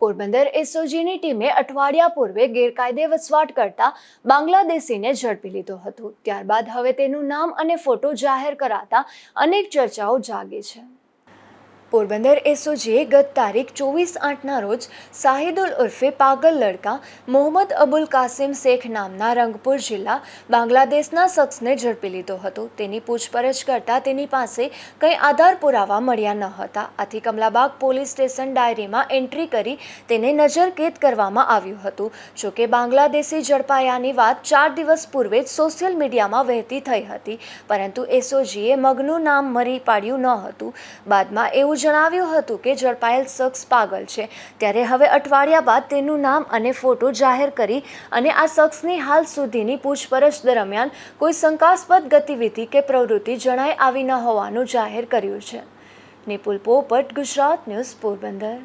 પોરબંદર એસઓજીની ટીમે અઠવાડિયા પૂર્વે ગેરકાયદે વસવાટ કરતા બાંગ્લાદેશીને ઝડપી લીધો હતો. ત્યારબાદ હવે તેનું નામ અને ફોટો જાહેર કરાતા અનેક ચર્ચાઓ જાગે છે. પોરબંદર એસઓજીએ ગત તારીખ ચોવીસ આઠના રોજ સાહિદુલ ઉર્ફે પાગલ લડકા મોહમ્મદ અબુલ કાસિમ શેખ નામના રંગપુર જિલ્લા બાંગ્લાદેશના શખ્સને ઝડપી લીધો હતો. તેની પૂછપરછ કરતાં તેની પાસે કંઈ આધાર પુરાવા મળ્યા ન હતા. આથી કમલાબાગ પોલીસ સ્ટેશન ડાયરીમાં એન્ટ્રી કરી તેને નજરકેદ કરવામાં આવ્યું હતું. જોકે બાંગ્લાદેશી ઝડપાયાની વાત ચાર દિવસ પૂર્વે જ સોશિયલ મીડિયામાં વહેતી થઈ હતી. પરંતુ એસઓજીએ મગનું નામ મરી પાડ્યું ન હતું. બાદમાં એવું જણાવ્યું હતું કે ઝડપાયેલ શખ્સ પાગલ છે. ત્યારે હવે અઠવાડિયા બાદ તેનું નામ અને ફોટો જાહેર કરી અને આ શખ્સની હાલ સુધીની પૂછપરછ દરમિયાન કોઈ શંકાસ્પદ ગતિવિધિ કે પ્રવૃત્તિ જણાઈ આવી ન હોવાનું જાહેર કર્યું છે. નિપુલ પોપટ, ગુજરાત ન્યૂઝ પોરબંદર.